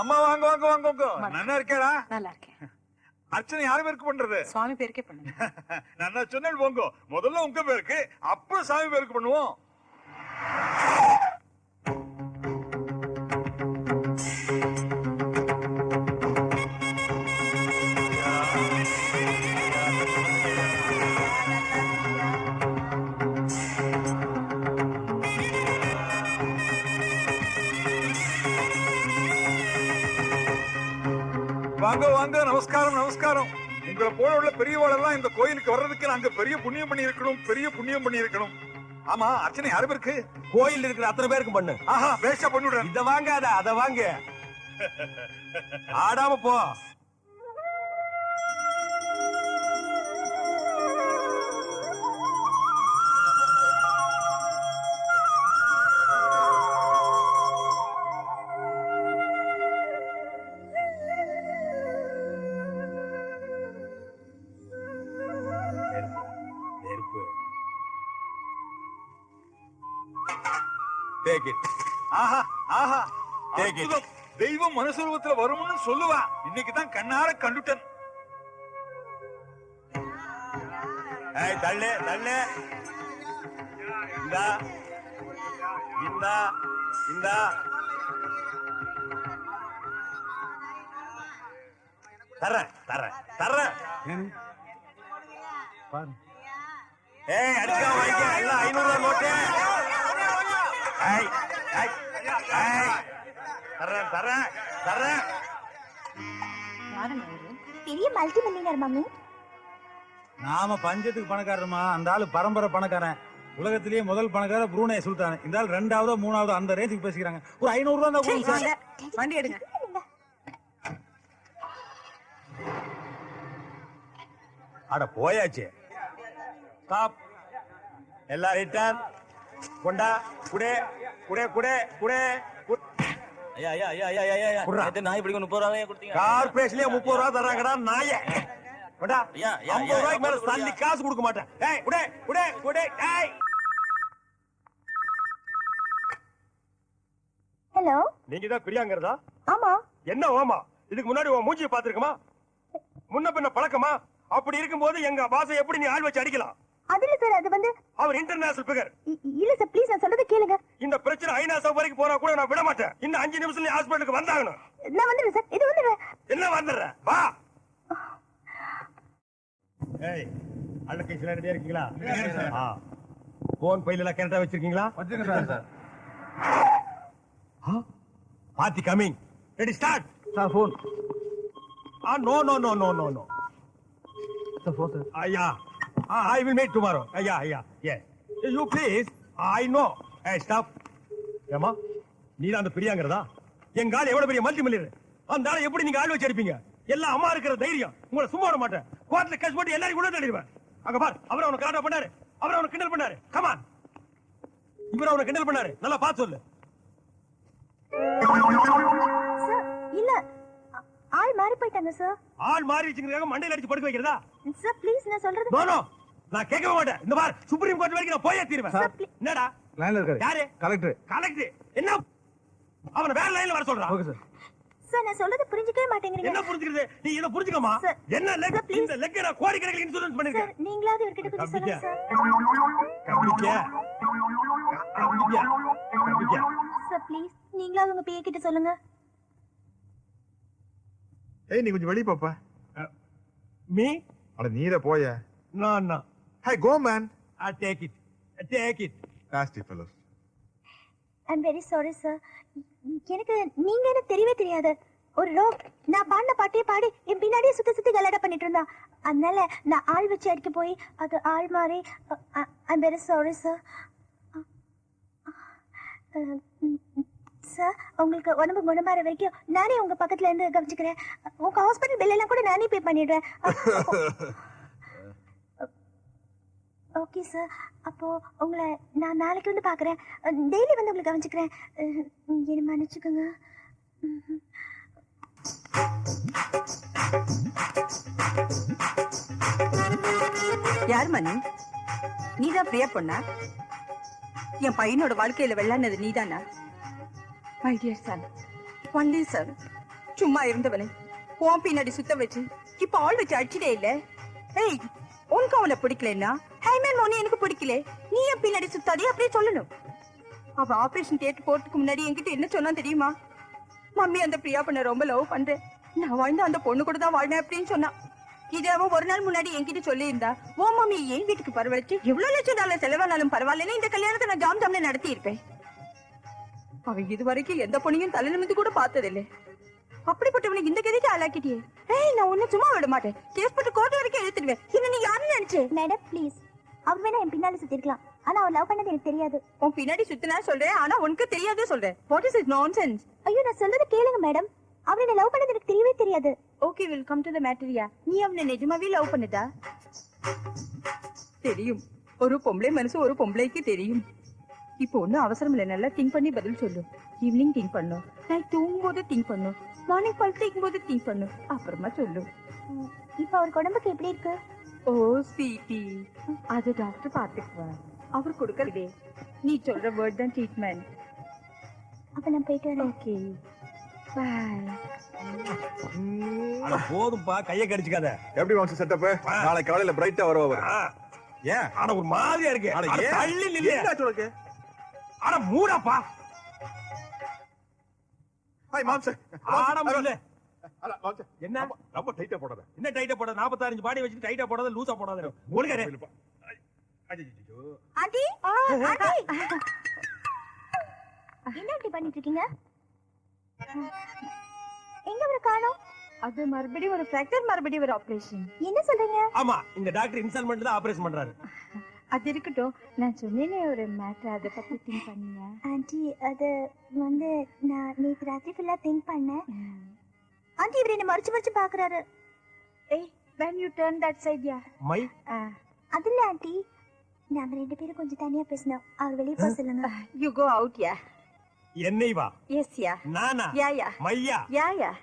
அம்மா வாங்க வாங்க வாங்க வாங்க. நல்லா இருக்கேடா. நல்லா இருக்கேன். அர்ச்சனை யாரு பேருக்கு பண்றது? சுவாமி பேருக்கே பண்ணுங்க. நான் சொன்னேன் போங்க. முதல்ல உங்க பேருக்கு அப்புறம் சாமி பேருக்கு பண்ணுவோம். வாங்க வாங்க நமஸ்காரம் நமஸ்காரம். உங்களை போல உள்ள பெரியவாளெல்லாம் இந்த கோயிலுக்கு வர்றதுக்கு நாங்க பெரிய புண்ணியம் பண்ணி இருக்கணும் பெரிய புண்ணியம் பண்ணி இருக்கணும் ஆமா அர்ச்சனை யாரு பேருக்கு கோயில் இருக்கிற அத்தனை பேருக்கு பண்ணு. ஆஹா வேஷா பண்ணிவிடுறேன் இத வாங்காத அத வாங்க. ஆடாம போ. டேக் இட் ஆஹா ஆஹா. Take it. அற்புதம். தெய்வம் மனுஷரூபத்துல வரும்னு சொல்லுவா. இன்னைக்கு தான் கண்ணார கண்டுட்டேன். ஏய் தள்ளு தள்ளு. இந்தா இந்தா இந்தா. தர்றேன் தர்றேன் தர்றேன். ஏய் அடிச்சா வாங்கிக்க. எல்லாம் ஐநூறு ரூபாய் நோட்டு பெரிய மல்டி மில்லியனர் மம்மி நாம பஞ்சத்துக்கு பணக்காரமா அந்த ஆளு பரம்பரை பணக்காரன். உலகத்திலேயே முதல் பணக்கார ப்ரூனே சுல்தான். இந்த ஆள் ரெண்டாவதோ மூணாவதோ அந்த ரேஞ்சுக்கு பேசிக்கிறாங்க. ஒரு ஐநூறு ரூபா தான் வண்டி எடுங்க. அட போயாச்சு. ஸ்டாப் ரிட்டர்ன் கொண்டா குடே குடே குடே குடே நாய் பிடிக்கும் முப்பது ரூபாய் கொடுத்தீங்க. கார்பரேஷன்லயே முப்பது ரூபா தர்றாங்கடா நாய. கொண்டா ஐம்பது ரூபாய்க்கு மேல தள்ளி காசு கொடுக்க மாட்டேன். ஏய் குடே குடே குடே ஏய். ஹலோ? நீங்க தான் பிரியாங்கிறதா? ஆமா. என்ன ஓமா? இதுக்கு முன்னாடி உன் மூஞ்சியை பாத்துருக்குமா முன்ன பின்ன பழக்கமா? அப்படி இருக்கும்போது எங்க பாசை எப்படி நீ ஆள் வச்சு அடிக்கலாம்? சார் அது வந்து அவர் இன்டர்நேஷனல் பிகர் இ- இ- இல்ல சார் ப்ளீஸ் நான் சொல்றதை கேளுங்க. இந்த பிரச்சனை ஐநா சபை வரைக்கும் போனா கூட நான் விட மாட்டேன். இன்னும் அஞ்சு நிமிஷம் நீ ஹாஸ்பிட்டலுக்கு வந்தாகணும். நான் வந்துடுறேன் சார் இது வந்துடுறேன். என்ன வந்துடுற? வா. ஏய் அள்ளக்கை சில ரெடியா இருக்கீங்களா? ஆ. போன் பையில எல்லாம் கரெக்டா வச்சிருக்கீங்களா? ஆ? பாத்தி coming ready start sir phone ah no no no no no no sir phone sir. ஐயா ஐ வில் மேக் டுமாரோ ஐயா ஐயா a you please I know a stop ஏமா நீ தான் அந்த பிரியாங்கிறதா? எங்க ஆள் எவ்வளவு பெரிய மல்டி மில்லியர் அந்த ஆளை எப்படி நீங்க ஆள் வச்சு அடிப்பீங்க எல்லாம் அம்மா இருக்கிற தைரியம். உங்களை சும்மா விட மாட்டேன். கோர்ட்ல கேஸ் போட்டு எல்லாரும் கூட தள்ளிடுவேன். அங்க பார் அவர் அவனை கலாட்டா பண்ணாரு. அவர் அவனை கிண்டல் பண்ணாரு. கமான் இவர் அவனை கிண்டல் பண்ணாரு. நல்லா பார்த்து சொல்லு. இல்ல. ஆள் மாறி போயிட்டாங்க சார் ஆள் மாறி வச்சுக்கிறதுக்காக மண்டையில அடிச்சு படுக்க வைக்கிறதா? சார் ப்ளீஸ் நான் சொல்றது நோ நான் கேட்கவே மாட்டேன். இந்த பார் சுப்ரீம் கோர்ட் வரைக்கும் நான் போயே தீருவேன். என்னடா? லைன்ல இருக்காரு. யாரு? கலெக்டர் கலெக்டர் என்ன? அவன வேற லைன்ல வர சொல்றான். ஓகே சார் சார் நான் சொல்றது புரிஞ்சுக்கவே மாட்டேங்கிறீங்க. என்ன புரிஞ்சுக்கிறது? நீ என்ன புரிஞ்சுக்கமா. என்ன லெக். இந்த லெக் நான் கோடிக்கணக்கில் இன்சூரன்ஸ் சார் பண்ணிருக்கேன். நீங்களாவது இவர்கிட்ட கொஞ்சம் சொல்லுங்க சார். கம்பிக்க. கம்பிக்க. கம்பிக்க. சார் ப்ளீஸ் நீங்களாவது உங்க பிஏ கிட்ட சொல்லுங்க. ஏய் நீ கொஞ்சம் வெளிய பாப்பா. மீ? அட நீத போய. No no hey go man I take it take it nasty fellows I'm very sorry sir எனக்கு நீங்க என்ன தெரியவே தெரியாது. ஒரு ரோக் நான் பாடின பாட்டே பாடி என் பின்னாடியே சுத்தி சுத்தி கலாட்டா பண்ணிட்டு இருந்தா. அதனால நான் ஆள் வச்சு அடிக்க போய் அது ஆள் மாறி I'm very sorry sir sir உங்களுக்கு உடம்பு குணமாற வரைக்கும் நானே உங்க பக்கத்துல இருந்து கவனிச்சுக்கிறேன். உங்க ஹாஸ்பிட்டல் பில் எல்லாம் கூட நானே பே பண்ணிடுறேன். ஓகே சார் அப்போ உங்களை நான் நாளைக்கு வந்து பார்க்குறேன். டெய்லி வந்து உங்களை கவனிச்சுக்கிறேன். என்ன மன்னிச்சுக்கோங்க. ம்ஹும். யார் மணி நீதான் பிரியா பொண்ணா? என் பையனோட வாழ்க்கையில வெள்ளானது நீதானா? My dear son only sir சும்மா இருந்தவளே உன் பின்னாடி சுத்த வச்சு இப்ப ஆள் வச்சு அடிச்சிட்டே இல்லை? ஏய் உனக்கு அவளை பிடிக்கலன்னா? ஹைமேன் மோனி எனக்கு பிடிக்கல. நீ என் பின்னாடி சுத்தாதே அப்படியே சொல்லணும். அவ ஆபரேஷன் தியேட்டர் போறதுக்கு முன்னாடி என்கிட்ட என்ன சொன்னா தெரியுமா? மம்மி அந்த பிரியா பண்ண ரொம்ப லவ் பண்றேன். நான் வாழ்ந்த அந்த பொண்ணு கூட தான் வாழ்ந்தேன் அப்படின்னு சொன்னா. இது அவன் ஒரு நாள் முன்னாடி என்கிட்ட சொல்லியிருந்தா ஓ மம்மி என் வீட்டுக்கு பரவழைச்சு? எவ்வளவு லட்சம் டாலர் செலவானாலும் பரவாயில்லன்னு இந்த கல்யாணத்தை நான் ஜாம் ஜாம்ல நடத்தி இருப்பேன் அவன் இதுவரைக்கும் எந்த பொண்ணையும் தலை நிமிந்து கூட பார்த்ததில்லை. அப்படிப்பட்டவனுக்கு இந்த கதைக்கு ஆளாக்கிட்டியே. ஏய் நான் உன்னை சும்மா விட மாட்டேன். கேஸ் போட்டு கோர்ட் வரைக்கும் எடுத்துடுவேன் இன்னும் நீ யாருன்னு நினைச்சே? மேடம் ப்ளீஸ் அவர் வேணா என் பின்னால சுத்தி இருக்கலாம் ஆனா அவர் லவ் பண்ணது எனக்கு தெரியாது. உன் பின்னாடி சுத்தினா சொல்றேன் ஆனா உனக்கு தெரியாதே சொல்றேன். வாட் இஸ் இட் நான்சென்ஸ் ஐயோ நான் சொல்றதை கேளுங்க மேடம். அவர் என்ன லவ் பண்ணது எனக்கு தெரியவே தெரியாது. Okay will come to the மேட்டரியா நீ அவனை நிஜமாவே லவ் பண்ணுதா தெரியும். ஒரு பொம்பளை மனசு ஒரு பொம்பளைக்கு தெரியும். இப்போ ஒண்ணும் அவசரம் இல்லை. நல்லா திங்க் பண்ணி பதில் சொல்லு. ஈவினிங் திங்க் பண்ணும். நைட் தூங்கும் போது திங்க் பண்ணும். மார்னிங் பல் தேய்க்கும் போது திங்க் பண்ணும் அப்புறமா சொல்லு. இப்ப அவருக்கு உடம்புக்கு எப்படி இருக்கு? ஓ ஸ்வீட்டி அது டாக்டர் பாத்துக்குவார் அவர் கொடுக்கறதே நீ சொல்ற வேர்ட் தான் ட்ரீட்மெண்ட் அப்ப நான் போயிட்டு வரேன். ஓகே பாய் அட போதும்பா. கைய கடிச்சுக்காத. எப்படி வாங்க செட்டப் நாளை காலையில பிரைட்டா வருவார். ஆ, ஏன்? ஆனா ஒரு மாதிரியா இருக்கு. அட அட ஏன்? தள்ளி நில்லு. என்னாச்சு உனக்கு ஆனா மூடாப்பா. ஹாய் ஆடம் இல்ல. என்ன? ரொம்ப- ரொம்ப டைட்டா போடாத. என்ன டைட்டா போட 45 பாடி வச்சுட்டு டைட்டா போடாத? லூசா போடாத. ஒழுங்கா இரு. ஐயோ ஆண்டி? என்ன இப்படி பண்ணிட்டு இருக்கீங்க எங்க அவரை காணோம்? அது மறுபடியும் ஒரு ஃபிராக்சர் மறுபடியும் ஒரு ஆபரேஷன் என்ன சொல்றீங்க? ஆமா இந்த டாக்டர் இன்ஸ்டால்மெண்ட் தான் ஆபரேஷன் பண்றாரு. அது இருக்கட்டும். நான் சொன்னேனே ஒரு மேட்டர் அதை பத்தி திங்க் பண்ணீங்க. ஆண்டி அது வந்து நான் நேத்து ராத்திரி ஃபுல்லா திங்க் பண்ணேன். ஆண்டி இவர் என்ன மறைச்சு மறைச்சு பாக்குறாரு. ஏய் when you turn that side yeah. மை? அது இல்ல ஆண்டி. நாங்க ரெண்டு பேரும் கொஞ்சம் தனியா பேசணும் அவர் வெளியே போக சொல்லுங்க. You go out yeah. என்னை வா. Yes yeah. நானா? Yeah yeah. மையா? Yeah yeah.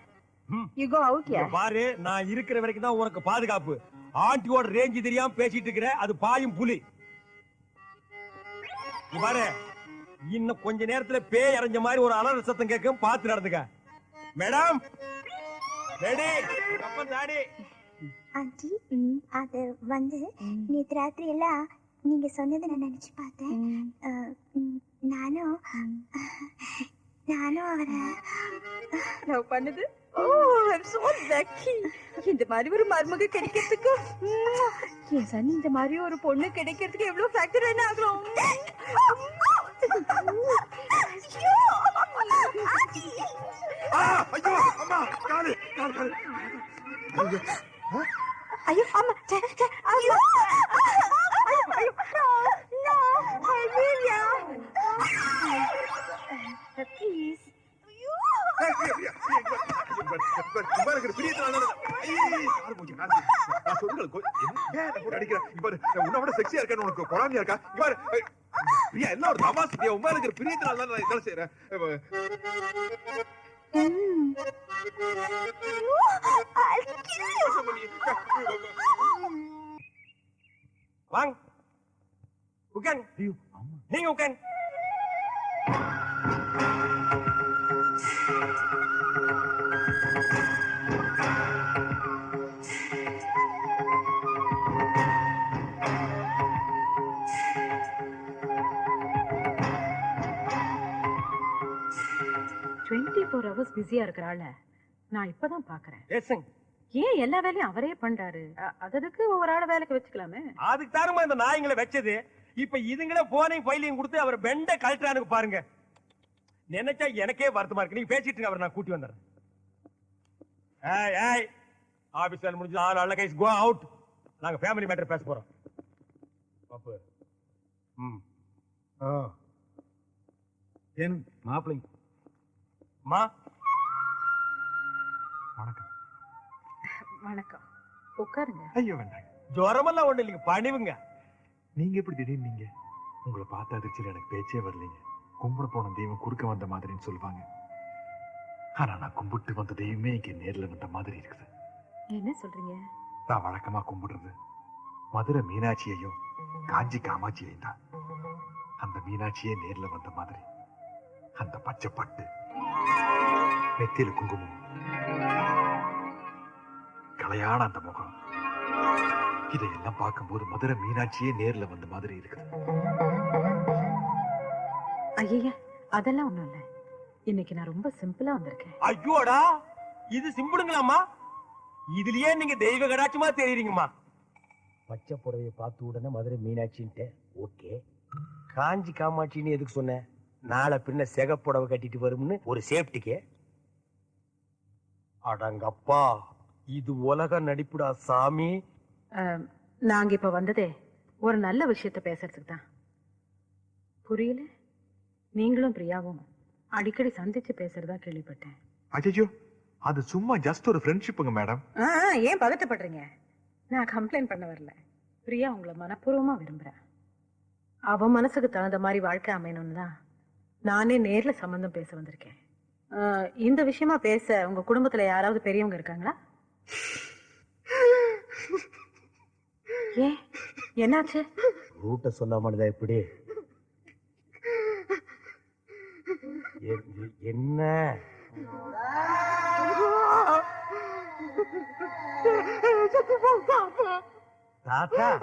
you go out yeah. பாரு நான் இருக்கிற வரைக்கும் தான் உனக்கு பாதுகாப்பு. ஆண்டியோட ரேஞ்ச் தெரியாம பேசிட்டு இருக்கிற அது பாயும் புலி. பாரு. இன்னும் கொஞ்ச நேரத்துல பேய் அரைஞ்ச மாதிரி ஒரு அலற சத்தம் கேட்கும். பார்த்து நடந்துக்க. மேடம். ரெடி. அப்பன் தாடி. ஆண்டி அது வந்து நேத்து ராத்திரி எல்லாம் நீங்க சொன்னதை நான் நினைச்சு பார்த்தேன். நானும் நானும் அவரை லவ் பண்ணுது? ஓ ஐம் சோ லக்கி இந்த மாதிரி ஒரு மருமக கிடைக்கிறதுக்கு உம், என் சன் இந்த மாதிரி ஒரு பொண்ணு கிடைக்கிறதுக்கு எவ்வளவு ஃபேக்டர் என்ன ஆகலாம் ஐயோ! அம்மா காலு காலு காலு ஐயோ அம்மா ச்சே, ச்சே, ஐயோ ஐயோ ஐயோ no Amelia please ஏய், பிரியா, பிரியா, பிரியா, இங்க வா. இங்க வா, இங்க வா, இருக்கிற பிரியத்துல அழகாத. ஐய், காலு மூஞ்சி, காலு மூஞ்சி. நான் சொல்றது கொ- என்ன என்னை போட்டு அடிக்கிற? இங்க பாரு, நான் உன்னை விட செக்ஸியா இருக்கேன்னு உனக்கு பொறாமையா இருக்கா? பிரியா, எல்லாம் ஒரு தமாசு பிரியா. உன் மேல இருக்கிற பிரியத்தினால தான் நான் இதெல்லாம் you! பண்ணி. வாங்க உட்காங்க நீங்க உட்காங்க டுவெண்ட்டி ஃபோர் ஹவர்ஸ் பிஸியா இருக்கிறாள். நான் இப்பதான் பாக்குறேன். பேசுங்க ஏன் எல்லா வேலையும் அவரே பண்றாரு? அதற்கு ஒரு ஆளை வேலைக்கு வச்சுக்கலாமே. அதுக்கு தாருமா இந்த நாய்ங்களை வச்சது? இப்ப இதுங்களே போனையும் ஃபைலையும் கொடுத்து அவர் பெண்ட கழட்டானுக்கு பாருங்க. நினைச்சா எனக்கே வருத்தமா இருக்கு. நீங்க பேசிட்டு இருங்க அவரை நான் கூட்டி வந்துடுறேன். ஏய் ஏய். ஆபீஸ் வேலை முடிஞ்சு ஆள் அல்ல கைஸ் கோ அவுட் நாங்க ஃபேமிலி மேட்டர் பேச போறோம். பாப்பு. ம். ஆ. ஏன் மாப்பிள்ளைங்க. மா வணக்கம். வணக்கம். உட்காருங்க. ஐயோ வேண்டாம் ஜுரமெல்லாம் ஒண்ணு இல்லைங்க. பணிவுங்க. நீங்க எப்படி திடீர்னு நீங்க? உங்களை பார்த்த அதிர்ச்சியில் எனக்கு பேச்சே வரலைங்க. கும்பிட போன தெய்வம் குறுக்க வந்த மாதிரின்னு சொல்லுவாங்க. ஆனா நான் கும்பிட்டு வந்த தெய்வமே இங்க நேர்ல வந்த மாதிரி இருக்குது. என்ன சொல்றீங்க? நான் வழக்கமா கும்பிடுறது மதுரை மீனாட்சியையும் காஞ்சி காமாட்சியையும் தான். அந்த மீனாட்சியே நேர்ல வந்த மாதிரி. அந்த பச்சை பட்டு நெத்தியில குங்குமம். கலையான அந்த முகம். இதையெல்லாம் பார்க்கும்போது மதுரை மீனாட்சியே நேர்ல வந்த மாதிரி இருக்கு ஐயா அதெல்லாம் ஒண்ணும் இல்ல. இன்னைக்கு நான் ரொம்ப சிம்பிளா வந்திருக்கேன். ஐயோடா இது சிம்பிளுங்களாம்மா? இதுலயே நீங்க தெய்வ கடாட்சமா தெரியுறீங்கம்மா பச்சை புடவைய பார்த்த உடனே மதுரை மீனாட்சின்ட்டு ஓகே. காஞ்சி காமாட்சின்னு எதுக்கு சொன்னேன் நாளை பின்ன செகப்புடவை கட்டிட்டு வரும்னு ஒரு சேஃப்டிக்கு. அடங்கப்பா இது உலக நடிப்புடா சாமி. நாங்க இப்ப வந்ததே ஒரு நல்ல விஷயத்த பேசுறதுக்கு தான். புரியல? நீங்களும் பிரியாவும் அடிக்கடி சந்திச்சு பேசுறதா கேள்விப்பட்டேன். அஜய்யோ அது சும்மா ஜஸ்ட் ஒரு ஃப்ரெண்ட்ஷிப்புங்க மேடம் ஏன் பதட்டப்படுறீங்க? நான் கம்ப்ளைண்ட் பண்ண வரல. பிரியா உங்களை மனப்பூர்வமா விரும்புறேன் அவ மனசுக்கு தகுந்த மாதிரி வாழ்க்கை அமையணும்னு தான் நானே நேர்ல சம்பந்தம் பேச வந்திருக்கேன். இந்த விஷயமா பேச உங்க குடும்பத்துல யாராவது பெரியவங்க இருக்காங்களா? ஏன் என்னாச்சு? ரூட்ட எ- எ- என்ன? தாத்தா!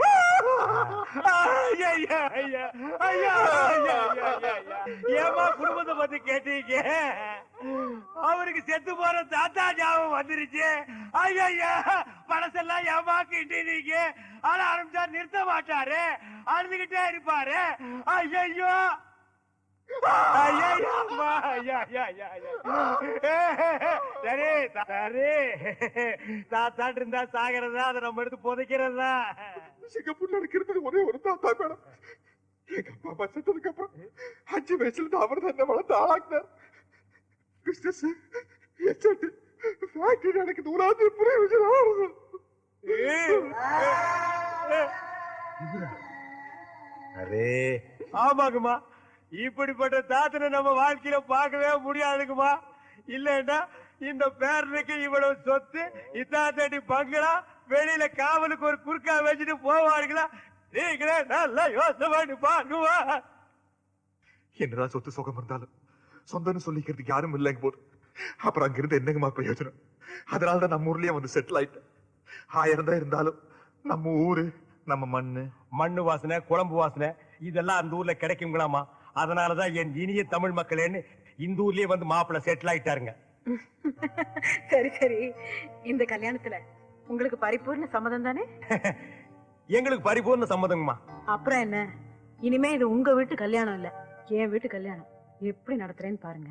ஏமா குடும்பத்தை பத்தி கேட்டீங்க? அவருக்கு செத்து போற தாத்தா ஞாபகம் வந்துருச்சு. ஐயா மனசெல்லாம் ஏமா கிட்டீங்க ஆனா ஆரம்பிச்சா நிறுத்த மாட்டாரு. அழுதுகிட்டே இருப்பாரு. ஐயோ ஐயா ஐயா ஐயா. ஐயா சரி சரி. தாத்தாட்டு இருந்தா சாகிறதா அதை நம்ம எடுத்து புதைக்கிறதா? சிங்கப்பூர்ல இருக்கிறது ஒரே ஒரு தாத்தா மேடம். எங்க அப்பா அம்மா செத்ததுக்கு அப்புறம் அஞ்சு வயசுல இருந்து அவர் தான் என்ன வளர்த்து ஆளாக்குனார். பிசினஸ் எச்சட்டு ஃபேக்டரி எனக்கு நூறாவது புரிய அரே. ஆமாங்கம்மா. இப்படிப்பட்ட தாத்தனை நம்ம வாழ்க்கையில பார்க்கவே முடியாதுங்கம்மா. இல்லைன்னா இந்த பேரனுக்கு இவ்வளவு சொத்து இத்தாத்தடி பங்களா வெளியில காவலுக்கு ஒரு குறுக்கா வச்சுட்டு போவாருங்களா நீங்களே நல்லா யோசனை பண்ணி பாருவா என்னதான் சொத்து சுகம் இருந்தாலும் சொந்தம்னு சொல்லிக்கிறதுக்கு யாரும் இல்லைங்க போது அப்புறம் அங்கிருந்து என்னங்கம்மா பிரயோஜனம் அதனால தான் நம்ம ஊர்லயே வந்து செட்டில் ஆயிட்டேன். ஆயிரம் தான் இருந்தாலும் நம்ம ஊரு நம்ம மண்ணு. மண்ணு வாசனை குழம்பு வாசனை இதெல்லாம் அந்த ஊர்ல கிடைக்குங்களாமா அதனாலதான் என் இனிய தமிழ் மக்களேன்னு இந்த ஊர்லயே வந்து மாப்பிள்ளை செட்டில் ஆயிட்டாருங்க. சரி சரி. இந்த கல்யாணத்துல உங்களுக்கு பரிபூர்ண சம்மதம் தானே? எங்களுக்கு பரிபூர்ண சம்மதங்கம்மா அப்புறம் என்ன? இனிமே இது உங்க வீட்டு கல்யாணம் இல்ல என் வீட்டு கல்யாணம். எப்படி நடத்துறேன்னு பாருங்க.